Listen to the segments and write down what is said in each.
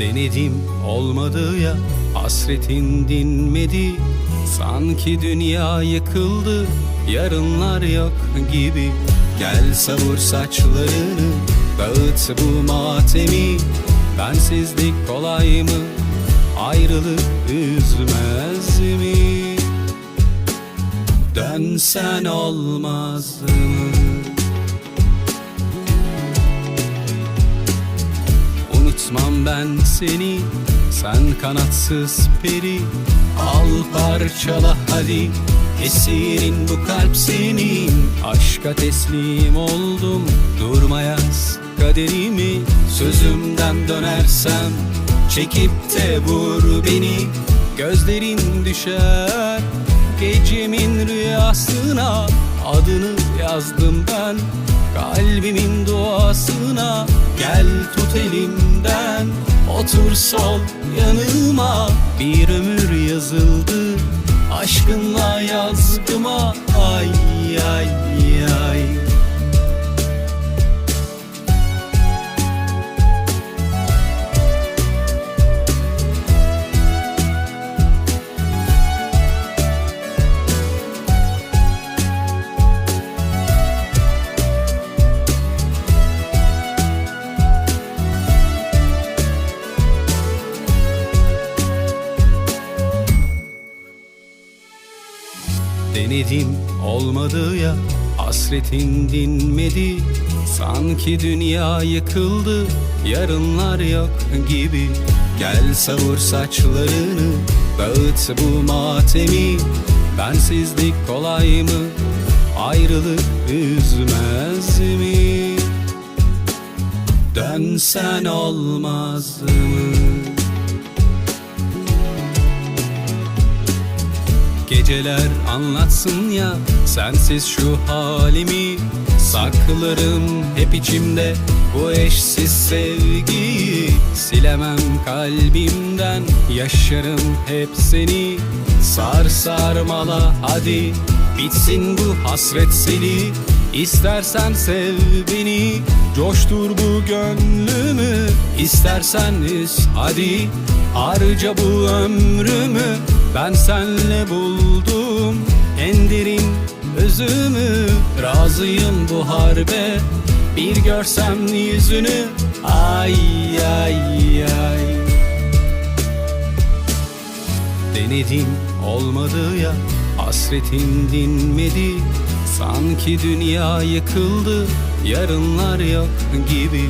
Denedim olmadı ya. Hasretin dinmedi. Sanki dünya yıkıldı. Yarınlar yok gibi. Gel savur saçlarını dağıt bu matemi. Bensizlik kolay mı? Ayrılık üzmez mi? Dönsen olmaz mı Unutmam ben seni Sen kanatsız peri. Al parçala hadi Esirin bu kalp senin. Aşka teslim oldum Durmayaz kaderimi. Sözümden dönersem Çekip de vur beni. Gözlerin düşer Gecemin rüyasına. Adını yazdım ben Kalbimin duasına Gel tut elimden. Otur sol yanıma. Bir ömür yazıldı Aşkınla yazgıma Ay ay ay Denedim olmadı ya. Hasretin dinmedi. Sanki dünya yıkıldı. Yarınlar yok gibi. Gel savur saçlarını dağıt bu matemi. Bensizlik kolay mı? Ayrılık üzmez mi? Dönsen olmaz mı? Geceler anlatsın ya sensiz şu halimi. Saklarım hep içimde bu eşsiz sevgiyi. Silemem kalbimden yaşarım hep seni. Sar sarmala hadi bitsin bu hasret seni. İstersen sev beni Coştur bu gönlümü. İstersen üz hadi Harca bu ömrümü Ben senle buldum En derin özümü. Razıyım bu harbe. Bir görsem yüzünü. Ay ay ay. Denedim olmadı ya. Hasretin dinmedi. Sanki dünya yıkıldı. Yarınlar yok gibi.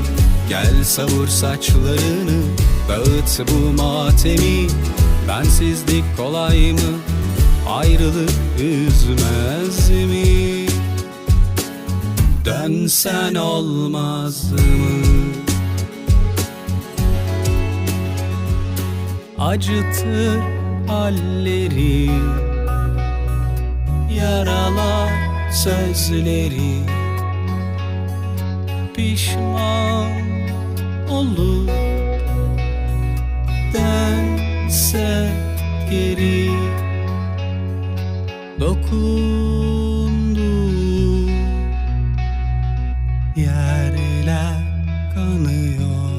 Gel savur saçlarını. Dağıt bu matemi Bensizlik kolay mı? Ayrılık üzmez mi? Dönsen olmaz mı? Acıtır halleri Yaralar sözleri. Pişman olur bize geri dokundu. Yerler kanıyor.